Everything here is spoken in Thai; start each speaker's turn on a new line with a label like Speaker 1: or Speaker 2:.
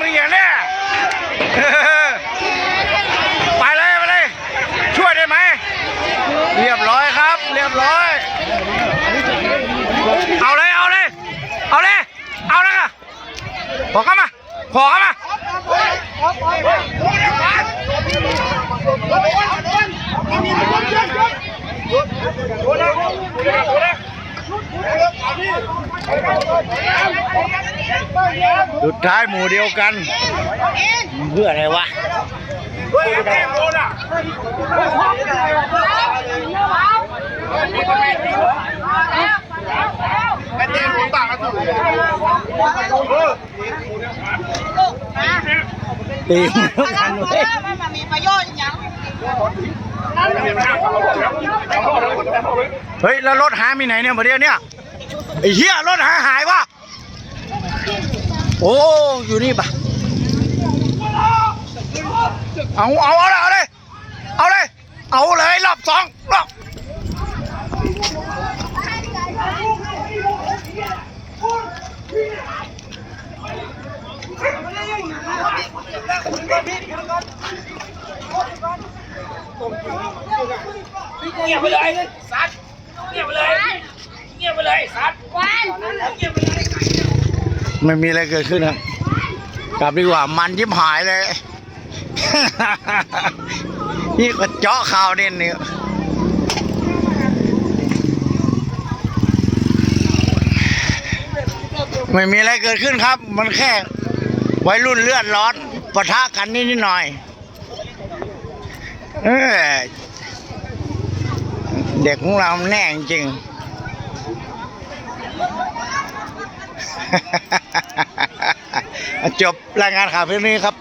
Speaker 1: มึงอย่างเนี้ยไปเลยไปเลยช่วยได้ไหมเรียบร้อยครับ เรียบร้อย เอาเลยเอาเลยเอาเลยเอาเลยค่ะขอเข้ามาขอเข้ามา สุดท้ายหมู่เดียวกัน เพื่ออะไรวะตีมทุกคันเว้ย
Speaker 2: มันมีประโยชน์อย่าง
Speaker 1: เฮ้ย แล้วรถหายไปไหนเนี่ยมาเดียวเนี่ย ไอ้เหี้ยรถหายหายวะโอ้อยู่นี่ปะเอาเอาเอาเลยเอาเลยเอาเลยเอาเลยรอบสองรอบ
Speaker 3: เงียบไปเลยสัตว์เงียบไปเลย เงียบ ไม่
Speaker 1: มีอะไรเกิดขึ้นนะกลับดีกว่ามันยิบหายเลย นี่ก็เจาะข่าวเด่นเนี่ยไม่มีอะไรเกิดขึ้นครับ มันแค่วัยรุ่นเลือดร้อนปะทะกันนิดๆหน่อยเออเด็กของเราแน่จริง จบรายงานข่าวเพียงนี้ครับ